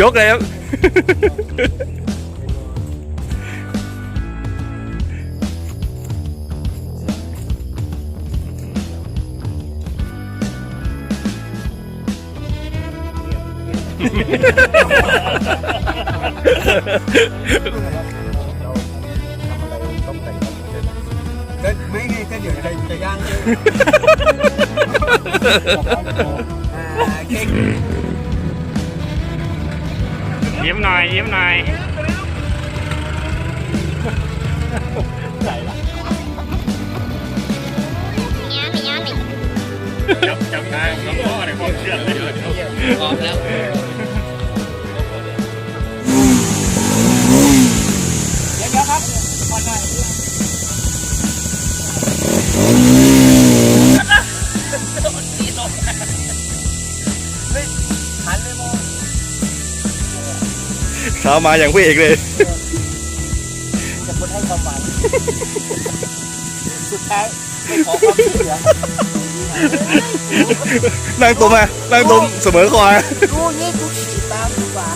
ยกเลยครับก็ไม่ ไงก็เดี๋ยวจะจะย่างเลยอ่ ช้ามาอย่างพระเอกเลย จะคนให้ความหวังสุดท้ายไม่ขอความช่วยเหลือนั่งตรงมานั่งตรงเสมอคอนะกูงี้กูขี่ตามดีกว่า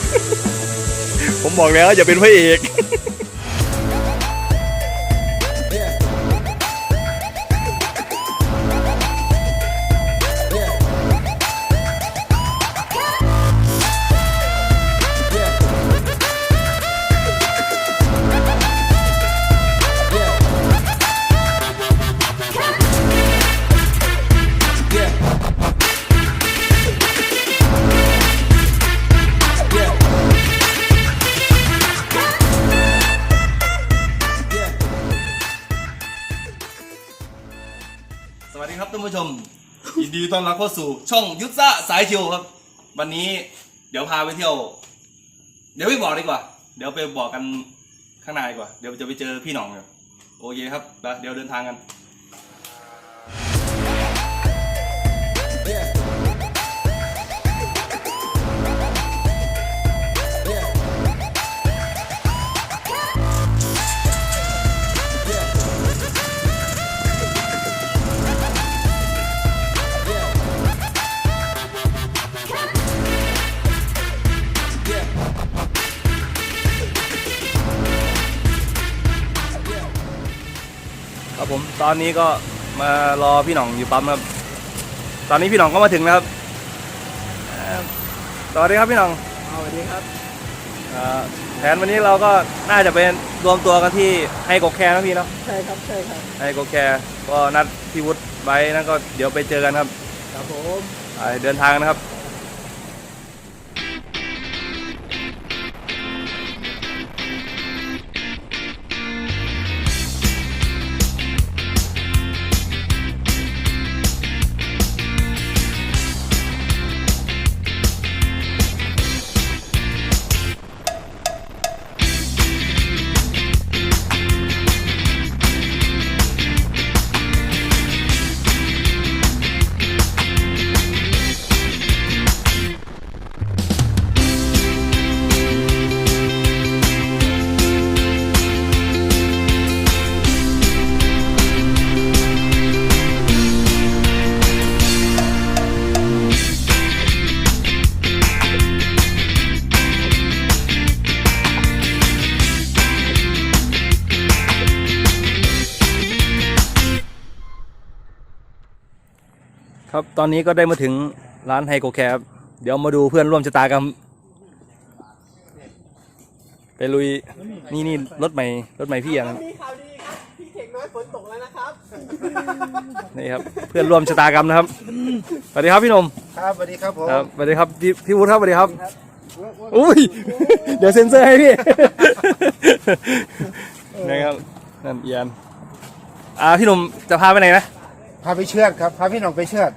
ผมบอกแล้วอย่าเป็นพระเอก ผู้ชม ยินดีต้อนรับเข้าสู่ช่องยุทธะสายเชียวครับ วันนี้เดี๋ยวพาไปเที่ยว เดี๋ยวไม่บอกดีกว่า เดี๋ยวไปบอกกันข้างในดีกว่า เดี๋ยวจะไปเจอพี่หน่องกันโอเคครับ เดี๋ยวเดินทางกัน ผมตอนนี้ก็มารอพี่หน่องอยู่ปั๊มครับ ตอนนี้พี่หน่องก็มาถึงนะครับเอ่อสวัสดีครับพี่หน่องเอาสวัสดีครับเอ่อแผนวันนี้เราก็น่าจะเป็นรวมตัวกันที่ไฮโกแคร์นะพี่เนาะใช่ครับใช่ครับไฮโกแคร์ก็นัดพี่วุฒิไว้นั่นก็เดี๋ยวไปเจอกันครับครับผม ไปเดินทางนะครับ ครับตอนนี้ก็ได้มาถึงร้านไฮโกแคร์ครับเดี๋ยวมาดูเพื่อนร่วมชะตากรรมไปลุยนี่นี่รถใหม่รถใหม่พี่อะครับมีข่าวดีครับพี่เข่งน้อยฝนตกแล้วนะครับนี่ครับเพื่อนร่วมชะตากรรมนะครับสวัสดีครับพี่หนมครับสวัสดีครับผมครับสวัสดีครับพี่พี่วุฒิครับสวัสดีครับอุ้ยเดี๋ยวเซ็นเซอร์ให้พี่นะครับนั่นเอียนอ่าพี่หนุ่มจะพาไปไหนนะ พาไปเชือดครับพาพี่หน้องไปเชือด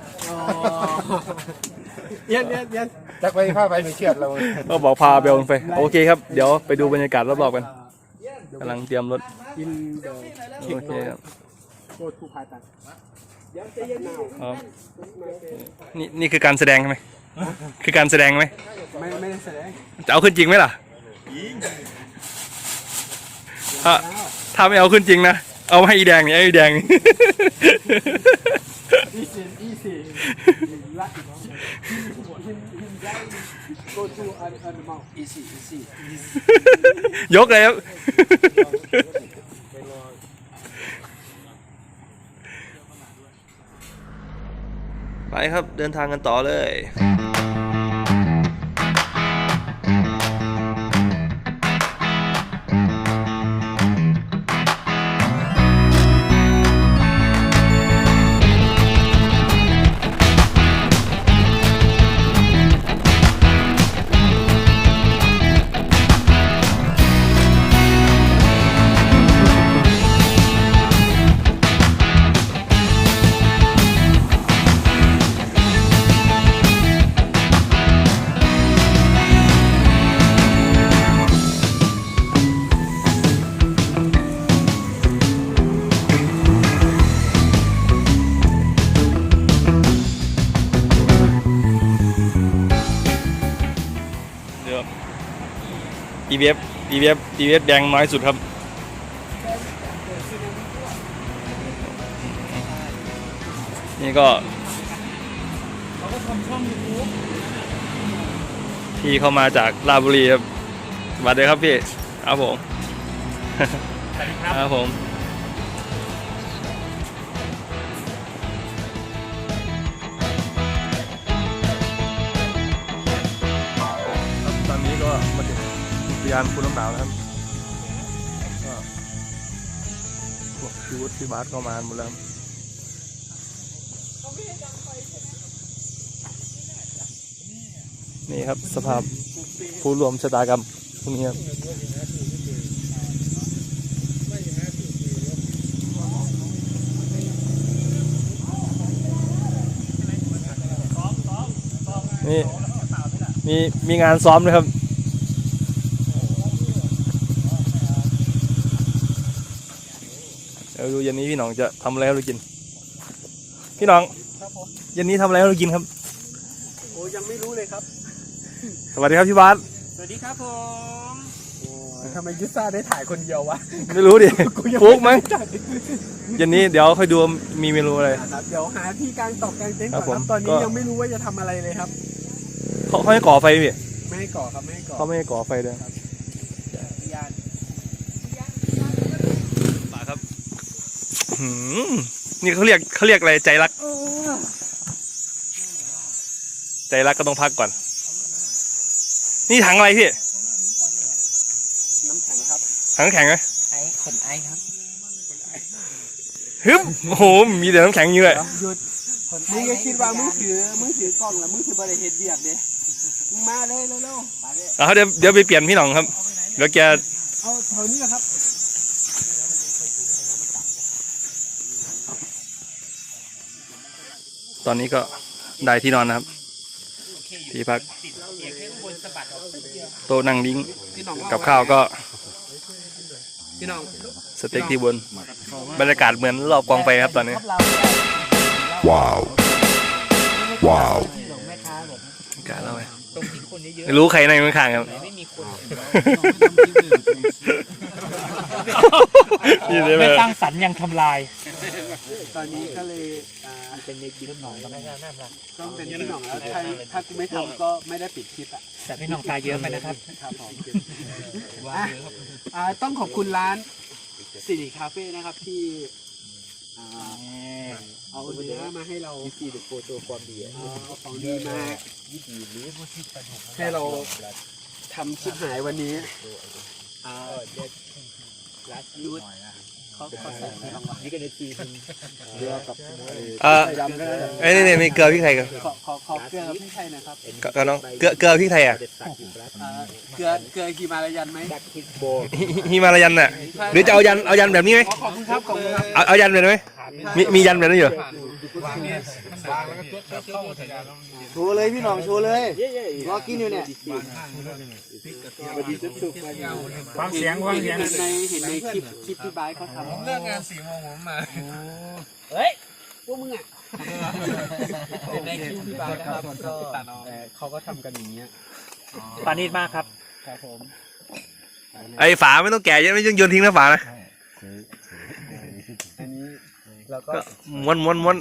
เย็นเย็นเย็นจักไปพาไปไปเชือดเราก็บอกพาเบลไป โอเคครับ เดี๋ยวไปดูบรรยากาศรอบๆกันกำลังเตรียมรถกินเดี๋ยวโอเคครับโคตรผู้พาตัดเดี๋ยวจะเย็นหนาวอ๋อนี่นี่คือการแสดงใช่ไหมคือการแสดงไหมไม่ไม่ได้แสดงจะเอาขึ้นจริงไหมล่ะถ้าถ้าไม่เอาขึ้นจริงนะ เอาให้อีแดงนี่ไอ้อีแดงนี่ easy easy like him him guy go to an animal easy easy ยกเลยครับ ไปครับเดินทางกันต่อเลย EVF EVF แดงน้อยสุดครับนี่ก็พี่เข้ามาจากราชบุรีครับสวัสดีครับพี่ครับผมครับผมครับตอนนี้ก็มาถึงอุทยานคุณน้ำหนาวแล้วครับ พี่วุฒิพี่บาสก็มาหมดแล้วนี่ครับสภาพผู้รวมชะตากรรมพวกนี้ครับนี่มีมีงานซ้อมด้วยครับ เดี๋ยวดูเย็นนี้พี่หน้องจะทำอะไรให้เรากิน พี่หน้องเย็นนี้ทำอะไรให้เรากินครับ โอ้ยังไม่รู้เลยครับ สวัสดีครับพี่บาสสวัสดีครับผมทำไมยุซ่าได้ถ่ายคนเดียววะไม่รู้ดิฟุกมั้งเย็นนี้เดี๋ยวค่อยดูว่ามีเมนูอะไร ครับเดี๋ยวหาที่กลางตอกกลางเต็นท์ครัก่อบนครับผมตอนนี้ก็ ยังไม่รู้ว่าจะทำอะไรเลยครับ เขาเขาให้ก่อไฟพี่ไม่ให้ก่อครับไม่ให้ก่อเขาไม่ให้ก่อไฟเลย ยาน ป่าครับหืม นี่เขาเรียกเขาเรียกอะไรใจรัก ใจรักก็ต้องพักก่อน นี่ถังอะไรพี่น้ำแข็งครับถังน้ำแข็งไหมไอคนไอครับฮึบโอ้โหมีแต่น้ำแข็งอยู่เลยหยุดมึงอย่าคิดว่ามึงถือมึงถือกล้องแล้วมึงถือบริเฮ็ดเบียกเด้มึงมาเลยเร็วๆไปเลยเอาเดี๋ยวเดี๋ยวไปเปลี่ยนพี่หน่องครับเดี๋ยวแกเอาเท่านี้นะครับ ตอนนี้ก็ได้ที่นอนนะครับ ที่พักโต๊ะนั่งดิ้งพี่น้องกับข้าวก็พี่น้องสเต็กที่บน บรรยากาศเหมือนรอบกองไฟครับตอนนี้ Wow. Wow. แม่ค้าผมบรรยากาศเราไหมตรงถึงคนเยอะไม่รู้ใครในข้างๆครับๆไม่มีคนนี่เลยไม่สร้างสรรค์ยังทำลาย ตอนนี้ก็เลยอ่าเป็นเด็กยิ้มหน่อยก็ไม่น่าน่ารักต้องเป็นพี่น้องแล้วถ้าถ้ากูไม่ทำก็ไม่ได้ปิดคลิปอะแต่พี่น้องตายเยอะไปนะครับครับผมอะอ่าต้องขอบคุณร้านสิริคาเฟ่นะครับที่อ่าเอาเนื้อมาให้เราที่ดูโฟโต้ความดีเอาของดีมาให้เราทำชิบหายวันนี้อ่าร้านยูท เขาเขาใส่อะไรบ้างวะนี่ก็ในทีมเรือกับเอ่อไข่ดำก็ได้เอ้ยนี่นี่มีเกลือพริกไทยกันขอขอขอเกลือกับพี่ไทยนะครับก็ก็น้องเกลือเกลือพริกไทยอะอ่าเกลือเกลือฮิมาลายันไหมฮิฮิมาลายันน่ะหรือจะเอายันเอายันแบบนี้ไหมขอขอบคุณครับขอบคุณครับเอาเอายันแบบนี้ไหมมีมียันแบบนี้อยู่ โชว์เลยพี่หน้องโชว์เลยรอกินอยู่เนี่ยฟังเสียงฟังเสียงเห็นในเห็นในคลิปคลิปที่บายเขาทำเรื่องงานสี่โมงผมมาเฮ้ยพวกมึงอะเห็นในคลิปที่บายนะครับก็เอ่อเขาก็ทำกันอย่างเงี้ยปานีตมากครับครับผมไอ้ฝาไม่ต้องแกะเยอะไม่ต้องโยนทิ้งนะฝานะ อันนี้ แล้วก็ก็ม้วนม้วนม้วน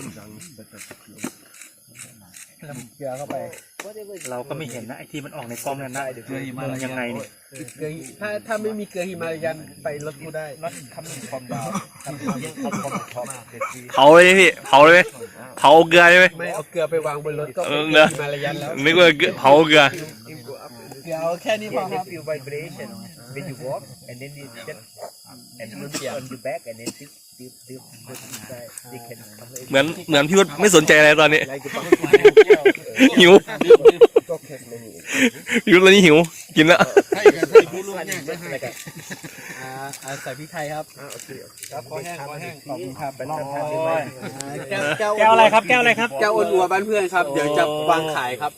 เกลือเข้าไป เราก็ไม่เห็นนะไอที่มันออกในกล้องนั่นนะมันยังไงเนี่ยเกลือถ้าถ้าไม่มีเกลือฮิมาลายันไปรถกูได้รถคำหนึ่งความดาวคำเยอะคำความชอบเผาเลยพี่เผาเลยไหมเผาเกลือใช่ไหมไม่เอาเกลือไปวางบนรถก็เอเป็นอเกลือนะฮิมาลายันแล้วนึกว่าเกลือเผาเกลือเกลือเอาแค่นี้พอครับ feel vibration when you walk and then you just and you on your back and then this this this this they can come เหมือนเหมือนพี่วุฒิไม่สนใจอะไรตอนนี้ หิวหิวตอนนี้หิว กินแล้วอ่าอ่าใส่พริกไทยครับครับพอแห้งพอแห้งขอบคุณครับอ่าแก้วแก้วแก้วอะไรครับแก้วอะไรครับแก้วอ้วนอัวบ้านเพื่อนครับ เดี๋ยวจะวางขายครับ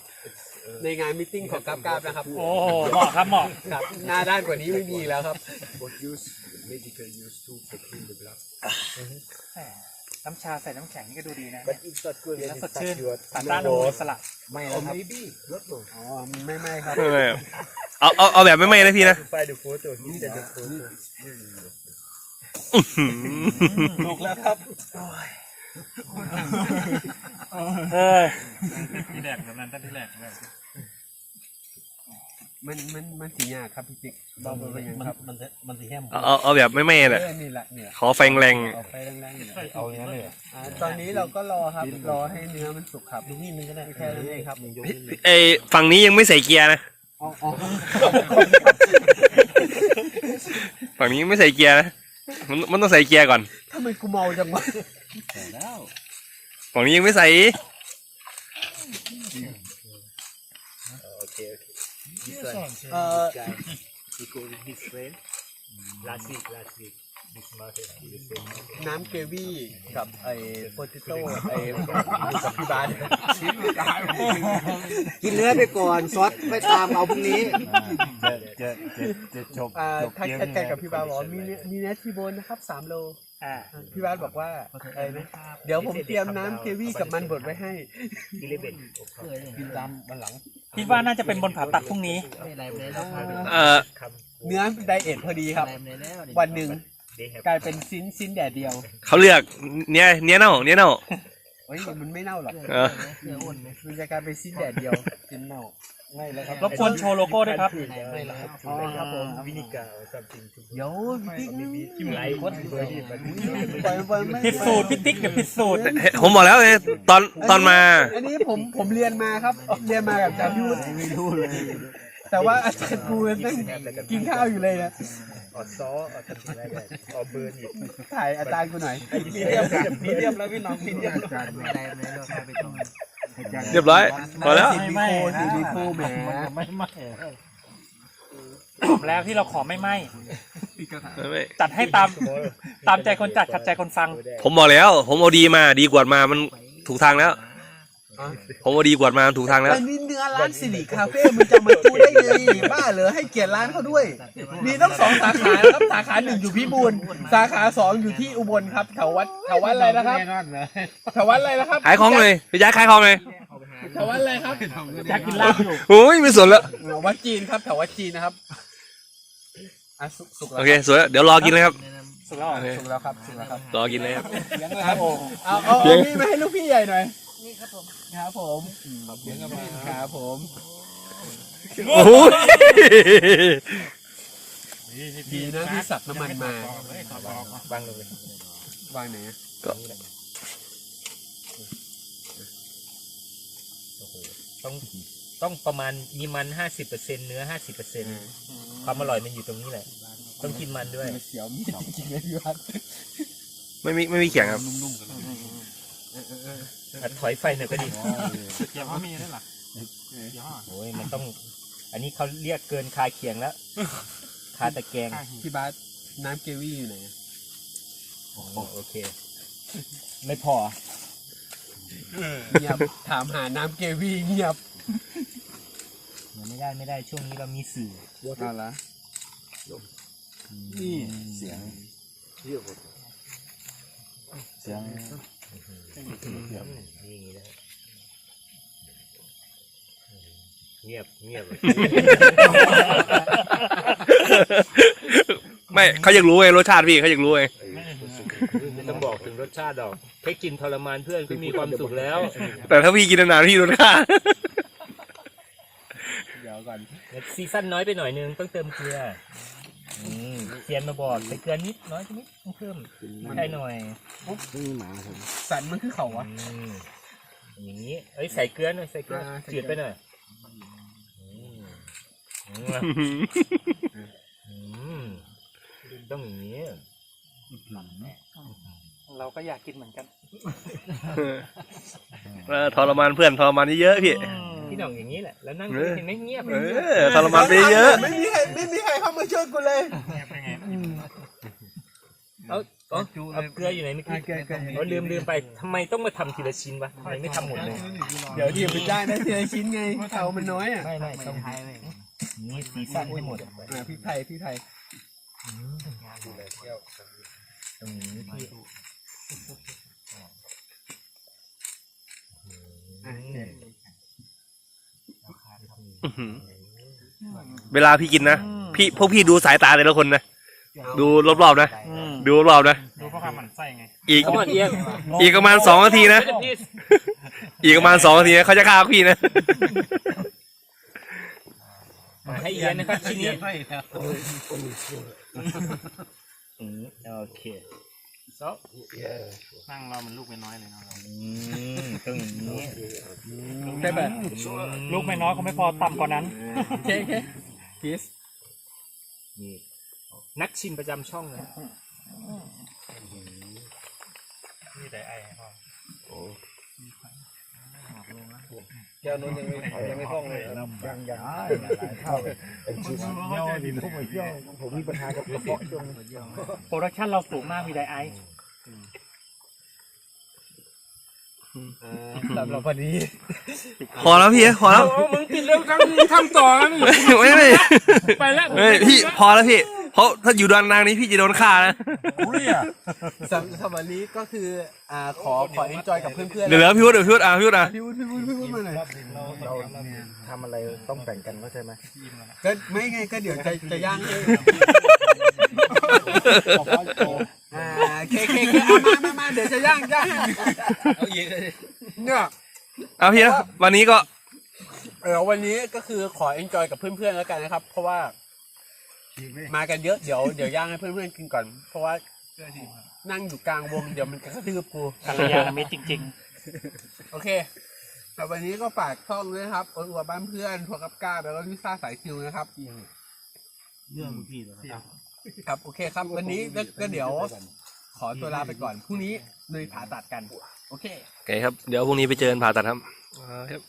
ในงานมิทติ้งของกราบกราบนะครับ โอ้โหเหมาะครับเหมาะครับหน้าด้านกว่านี้ไม่มีแล้วครับ น้ำชาใส่น้ำแข็งนี่ก็ดูดีนะแล้วสดชื่นสารต้านอนุมูลอิสระ ไม่แล้วครับอ๋อไม่ไม่ครับไม่ไม่เอาเอาเอาแบบไม่ไหม้นะพี่นะถูกแล้วครับเออที่แรกแบบนั้นตั้งที่แรกเลย มันมันมันสียากครับพี่จิ๊กบอกไปยังครับมันมันสีแห้มเอาเอาเอาแบบไม่ไหม้เอแหละอนี่แหละเนี่ยขอไฟแรงเอาไฟแรงๆเนี่ยเอาอย่างนั้นเลยอ่าตอนนี้เราก็รอครับรอให้เนื้อมันสุกครับนี่นึงก็ได้แค่นั้นเองครับไอฝั่งนี้ยังไม่ใส่เกียร์นะอ๋ออ๋อฝั่งนี้ยังไม่ใส่เกียร์นะมันมันต้องใส่เกียร์ก่อนทำไมกูเมาจังวะฝั่งนี้ยังไม่ใส่เอ่ อ his friend last week last week this market น้ำเกวี่กับไอ้โปเตโต้ไอ้กับพี่บาสกินเนื้อไปก่อนซอสไปตามเอาพรุ่งนี้จะจะจะจบอ่าทักแชทกันกับพี่บาสบอกว่ามีเนื้อมีเนื้อทีโบนนะครับสามโล อ่าพี่บาสบอกว่าอะไรนะเดี๋ยวผมเตรียมน้ำเกวี่กับมันบดไว้ให้กินตามวันหลังคิดว่าน่าจะเป็นบนผ่าตัดพรุ่งนี้ไม่ไรไม่แล้วเอ่อเนื้อไดเอทพอดีครับไม่แล้ววันหนึ่งกลายเป็นชิ้นชิ้นแดดเดียว เขาเลือกเนี้ยเนี้ยเน่าเนี้ยเน่าเฮ้ยมันไม่เน่าหรอกเออเนื้ออ้วนไหมมันจะกลายเป็นชิ้นแดดเดียวชิ้นเน่า ไม่แล้วครับรบกวนโชว์โลโก้ด้วยครับ ไม่แล้วครับอ๋อครับผมวินิกาเดี๋ยวพี่ติ๊กจิ้มไหลคนปล่อยปล่อยไม่ผิดสูตรพี่ติ๊กเดี๋ยวผิดสูตรผมบอกแล้วไงตอนตอนมา อันนี้ผมผมเรียนมาครับ เรียนมากับอาจารย์พิวุฒิไม่รู้เลยแต่ว่าอาจารย์ครูนั่งกินข้าวอยู่เลยนะออซออทำอะไรแบบออเบอร์นี่ถ่ายอาจารย์กูหน่อยมีเดียมมีเดียมแล้วพี่น้องมีเดียมไม่ไรไม่แล้วครับไปตรง เรียบร้อยพอแล้ว ไม่ไม่สีดีโฟแหมไม่ไม่บอกแล้วที่เราขอไม่ไม่ไม่จัดให้ตามตามใจคนจัดขัดใจคนฟัง ผมบอกแล้ว ผมเอาดีมาดีกว่ามามันถูกทางแล้ว ผมเอาดีกว่ามาถูกทางแล้ว อันนี้เนื้อร้านสิริคาเฟ่มันจะมาจูได้ไงบ้าเหรอให้เกียรติร้านเขาด้วย มีต้องสองสาขาครับสาขาหนึ่งอยู่พิบูลสาขาสองอยู่ที่อุบลครับแถววัดแถววัดอะไรนะครับแถววัดอะไรนะครับขายของเลยพี่ย้ายขายของเลยแถววัดอะไรครับอยากกินลาบอยู่โอ้ยไม่สนแล้วเออวัดจีนครับแถววัดจีนนะครับอะสุกสุกแล้วโอเคสวยแล้วเดี๋ยวรอกินเลยครับสุดแล้วเหรอสุกแล้วครับสุกแล้วครับรอกินเลยครับครับโอ้เอาเอาเอานี่มาให้ลูกพี่ใหญ่หน่อย นี่ครับผมครับผมครับผมโอ้ยดีนะที่สับน้ำมันมาบางเลยวางไหนอะต้องต้องประมาณมีมันห้าสิบเปอร์เซ็นเนื้อห้าสิบเปอร์เซ็นความอร่อยมันอยู่ตรงนี้แหละ ต้องกินมันด้วยเสียวมีดจริงๆเลยพี่วัดไม่มีไม่มีเขียงครับ อะถอยไฟหน่อยก็ดีเดี๋ยวเขามีนั่นหรอโอ้ยมันต้อง อันนี้เขาเรียกเกินคาเคียงแล้วคาตะแกรงพี่บาสน้ำเกวี่อยู่ไหนอะโอเค ไม่พอเงียบถามหาน้ำเกวี่เงียบไม่ได้ไม่ได้ช่วงนี้เรามีสื่อเอาละนี่เสียงเสียง นี่นะเงียบเงียบไม่เขาอยากรู้ไงรสชาติพี่เขาอยากรู้ไงต้องบอกถึงรสชาติหรอกแค่กินทรมานเพื่อนก็มีความสุขแล้ว แต่ถ้าพี่กินนานๆพี่โดนฆ่าซีซั่นน้อยไปหน่อยนึงต้องเติมเกลือ อืมเทียนมาบอกใส่เกลือนิดน้อยไปนิดต้องเพิ่มให้หน่อยสันมันคือเขาวะอืมอย่างนี้เอ้ยใส่เกลือหน่อยใส่เกลืออ่าใส่เกลือจืดไปหน่อยอืมอืมต้องอย่างนี้เราก็อยากกินเหมือนกันทรมานเพื่อนทรมานเยอะๆพี่ พี่หน่องอย่างนี้แหละ แล้วนั่งเออเห็นไหมเงียบเออทรมานไปเยอะ ไม่มีใครไม่มีใครเข้ามาช่วยกูเลยเอาเอาเอาเกลืออยู่ไหนเมื่อกี้เราลืมลืมไปทำไมต้องมาทำทีละชิ้นวะทำไมไม่ทำหมดเลย เดี๋ยวเดี๋ยวไปได้นะทีละชิ้นไงเขามันน้อยอะไม่ไม่ต้องนี่ซีซั่นให้หมดอ่าพี่ไทยพี่ไทยตรงนี้พี่ เวลาพี่กินนะ พี่พวกพี่ดูสายตาแต่ละคนนะ ดูรอบๆนะ ดูรอบๆนะ ดูเพราะความหมั่นไส้ไง อีกเอาหมดเอียงอีกประมาณสองนาทีนะพี่อีกประมาณสองนาทีนะเขาจะฆ่าพี่นะมาให้เอียงนะครับชิ้นนี้อืมโอเค นั่งเรามันลูกไม่น้อยเลยเนาะอืมตรงนี้ใช่แบบลูกไม่น้อยก็ไม่พอต่ำกว่านั้นโอเคโอเคพีสนี่นักชิมประจำช่องเลยนี่แต่ไอ้พ่อแก้วนู้นยังไม่ยังไม่คล่องเลยครับยังยังเข้าเป็นชิ้นเยี่ยวดินพวกเยี่ยวผมมีปัญหากับกระเพาะช่วงโปรดักชั่นเราสูงมากมีไดไอสำหรับวันนี้พอแล้วพี่พอแล้วมึงปิดเรื่องครั้งนี้ทำต่อแล้วนี่ไม่ไม่ไปแล้วพี่พอแล้วพี่เพราะถ้าอยู่ด้านนางนี้พี่จะโดนฆ่านะ สำสำหรับวันนี้ก็คืออ่าขอขอเอนจอยกับเพื่อนๆเดี๋ยวเหลือพี่วุฒิเดี๋ยวพี่วุฒิอะพี่วุฒิอะพี่วุฒิพี่วุฒิพี่วุฒิมาหน่อยเราทำอะไรต้องแบ่งกันเข้าใจไหมก็ไม่ไงก็เดี๋ยวจะจะย่างเองอ่าเคเคเคเอามามามาเดี๋ยวจะย่างย่างเนี่ยเอาพี่นะวันนี้ก็ เออวันนี้ก็คือขอเอนจอยกับเพื่อนๆแล้วกันนะครับ เพราะว่า มากันเยอะเดี๋ยวเดี๋ยวย่างให้เพื่อนๆกินก่อน เพราะว่านั่งอยู่กลางวงเดี๋ยวมันจะกระทืบกูกัลยาณมิตรจริงโอเคแต่วันนี้ก็ฝากช่องด้วยนะครับโอ้ยบ้านเพื่อนทัวร์กับก้าแล้วก็ลิซ่าสายคิวนะครับ เรื่องพี่เหรอครับโอเคครับ วันนี้ก็ก็เดี๋ยว ขอตัวลาไปก่อนพรุ่งนี้เลยผ่าตัดกัน โอเคโอเคครับ เดี๋ยวพรุ่งนี้ไปเจอกันผ่าตัดครับ ครับ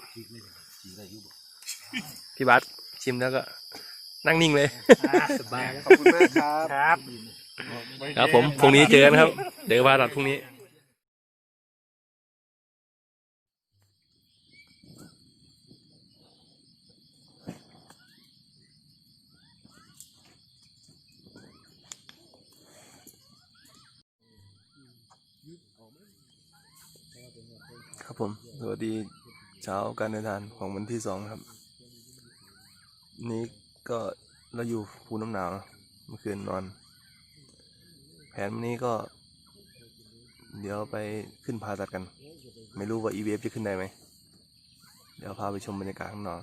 พี่บัสชิมแล้วก็ นั่งนิ่งเลย สบายขอบคุณมากครับๆครับครับผมพรุ่งนี้เจอกันครับ เดี๋ยวผ่าตัดพรุ่งนี้ครับผม สวัสดีเช้าการเดินทางของวันที่สองครับ นี้ ก็เราอยู่ภูน้ำหนาวนะเมื่อคืนนอน แผนวันนี้ก็ เดี๋ยวไปขึ้นพาตัดกัน ไม่รู้ว่า EVF จะขึ้นได้ไหม เดี๋ยวพาไปชมบรรยากาศข้างนอก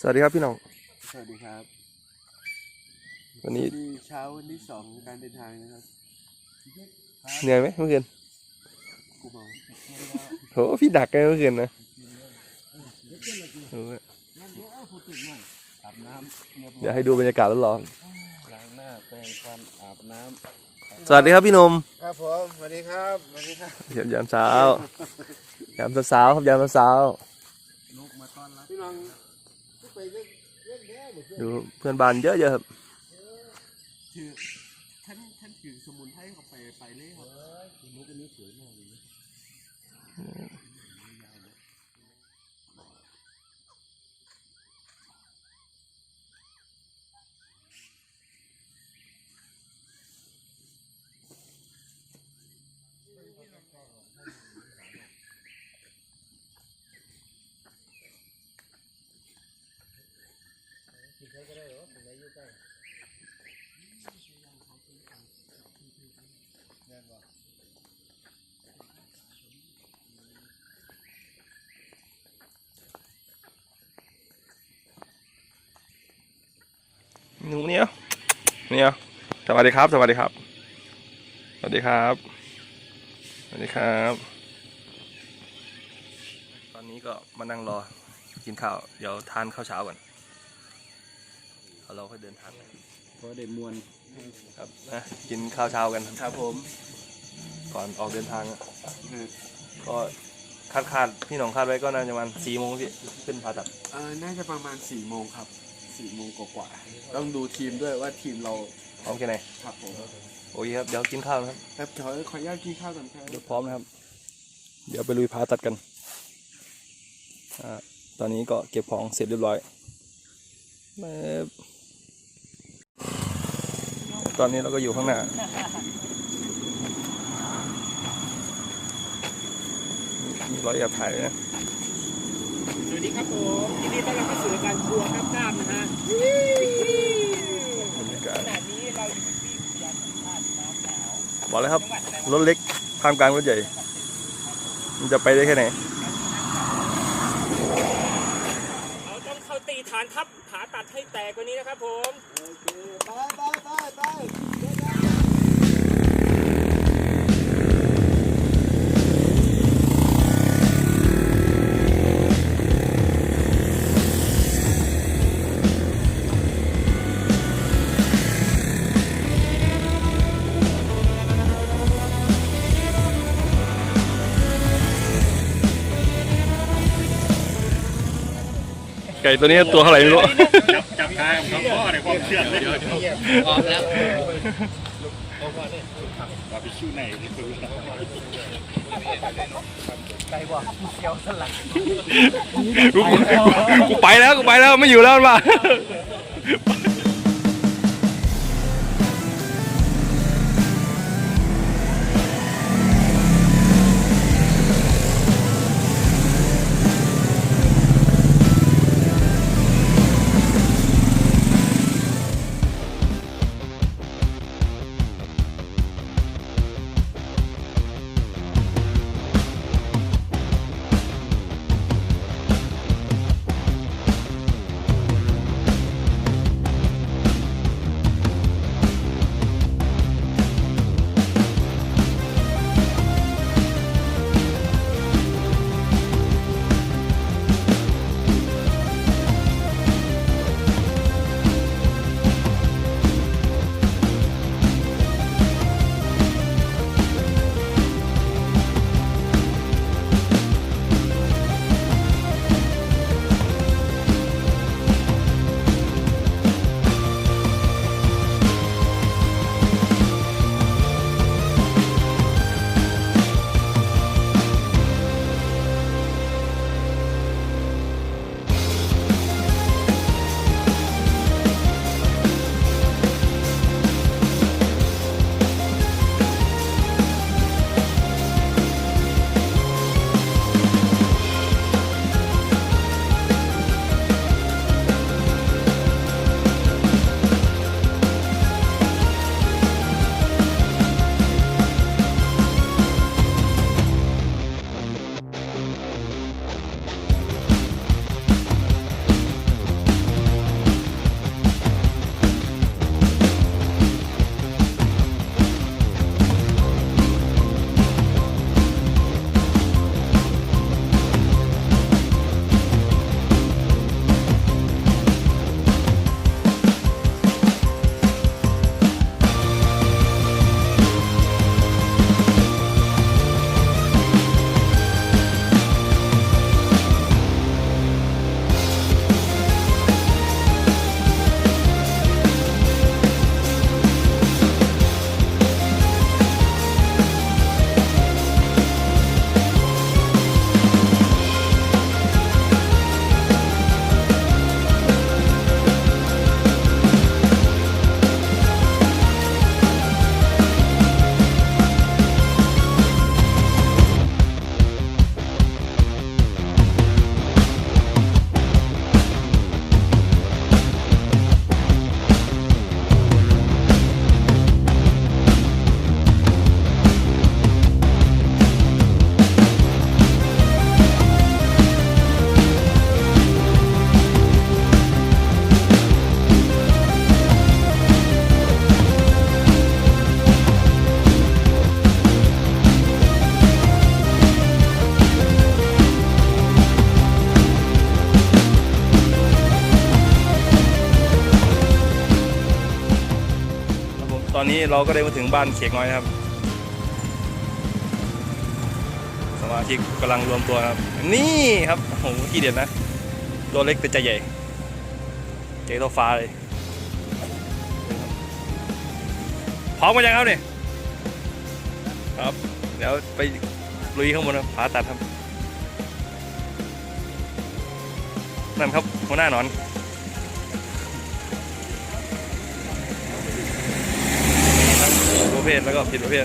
สวัสดีครับพี่น้อง สวัสดีครับ วันนี้ดีเช้าวันที่สองของการเดินทางนะครับ เหนื่อยไหมเมื่อคืนกูเมา โหพี่ดักไงเมื่อคืนนะโหเดี๋ยวให้ดูบรรยากาศร้อนล้างหน้าแปรงฟันอาบน้ๆสวัสดีครับพี่หนมำครับผมสวัสดีครับสวัสดีครับยามยามเช้ายามสาวๆครับยามสาวพี่น้องๆดูเพื่อนบ้านเยอะๆครับ ถือท่านท่านถือสมุนไพรเข้าไปไปเลยครับ ค หนูเนี่ย เนี่ยสวัสดีครับ สวัสดีครับ สวัสดีครับ สวัสดีครับ ตอนนี้ก็มานั่งรอกินข้าว เดี๋ยวทานข้าวเช้าก่อนแล้วเราค่อยเดินทางไปเพราะเด็มวลครับนะกินข้าวเช้ากันครับผม ก่อนออกเดินทางอะก็คาดคาดพี่หน้องคาดไว้ก็น่าจะประมาณสี่โมงพี่ขึ้นผ่าตัดเออน่าจะประมาณ4ี่โมงครับ 4ี่โมงกว่าๆต้องดูทีมด้วยว่าทีมเราพร้อมแค่ไหนครับผมโอเคครับเดี๋ยวกินข้าวนะครับครับขอขออนุญาตกินข้าวก่อนครับเดี๋ยวพร้อมนะครับ เดี๋ยวไปลุยผ่าตัดกันอ่าตอนนี้ก็เก็บของเสร็จเรียบร้อยเอ่อตอนนี้เราก็อยู่ข้างหน้ามีร้อยแอบถ่ายด้วยนะ สวัสดีครับผมยินดีต้อนรับเข้าสู่รายการครัวครับกล้ามนะฮะบรรยากาศขณะนี้เราอยู่ที่อุทยานแห่งชาติน้ำหนาวบอกแล้วครับรถเล็กท่ามกลางรถใหญ่ มันจะไปได้แค่ไหนเราต้องเข้าตีฐานทัพขาตัดให้แตกกว่านี้นะครับผม ไปไปไปไป ตัวนี้ตัวเท่าไหร่ไม่รู้ จับจับทางเขาพ่อในความเชื่อเลยพร้อมแล้วบาร์บีคิวไหนนี่คือกูกูไปแล้วกูไปแล้วไม่อยู่แล้วมา เราก็ได้มาถึงบ้านเขียกน้อยนะครับ สมาชิกกำลังรวมตัวครับ นี่ครับโอ้โหที่เด็ดนะ ตัวเล็กแต่ใจใหญ่ใหญ่เท่าฟ้าเลยพร้อมกันยังครับเนี่ยครับ เดี๋ยวไปลุยข้างบนครับผาตัดครับ นั่นครับหัวหน้าหนอน ประเภทแล้วก็ผิดประเภท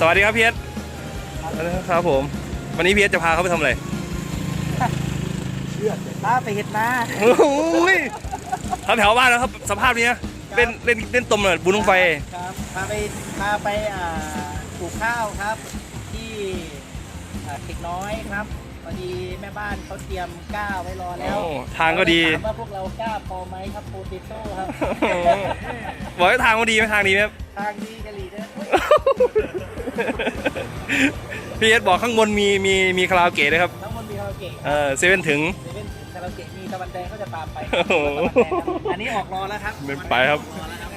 สวัสดีครับพีเอสครับผม วันนี้พีเอสจะพาเขาไปทำอะไรป้าไปเห็ดนาโอ้ยทำแถวบ้านแล้วครับสภาพนี้นะเล่นเล่นเล่นตมเลยบุญลงไฟครับพาไปพาไปอ่าปลูกข้าวครับ ที่อ่าเด็กน้อยครับพอดีแม่บ้านเขาเตรียมก้าไว้รอแล้วโอ้ทางก็ดีถามว่าพวกเรากล้าพอไหมครับโปเตโต้ครับบอกว่าทางก็ดีไหมทางดีไหมครับทางดีกะหรี่เด้อ พี่เอสบอกข้างบนมีมีมีคาราโอเกะด้วยครับ ทั้งหมดมีคาราโอเกะเออเซเว่นถึงเซเว่นคาราโอเกะมีตะวันแดงก็จะตามไปโอ้โหอันนี้ออกรอแล้วครับไม่ไปครับ ออกอแล้วครับ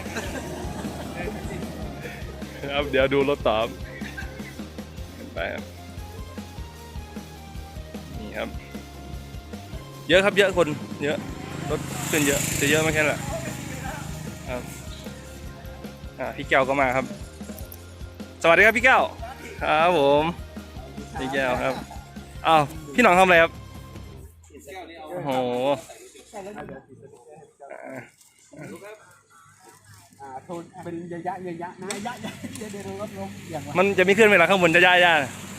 ครับเดี๋ยวดูรถตอบไปครับนี่ครับ เยอะครับเยอะคนเยอะรถขึ้นเยอะจะเยอะไม่แค่นั้นแหละครับอ่าพี่แก้วก็มาครับ สวัสดีครับพี่แก้วครับผมพี่แก้วครับอ้าวพี่หน้องทำอะไรครับโอ้โหอ่าโทนเป็นระยะระยะนะระยะเดี๋ยวเดี๋ยวลดลงอย่างละมันจะมีขึ้นเวลาข้างบนจะย่าย่าโ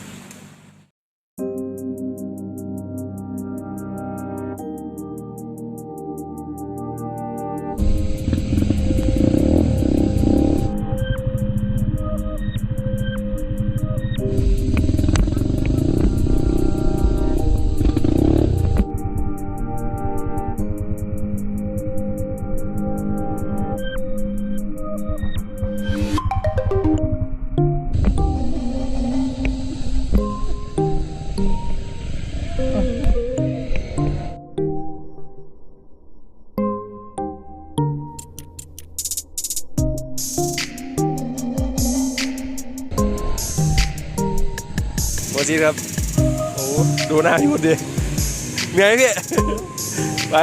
น้าพี่คนดีเหนื่อยไงพี่ ไป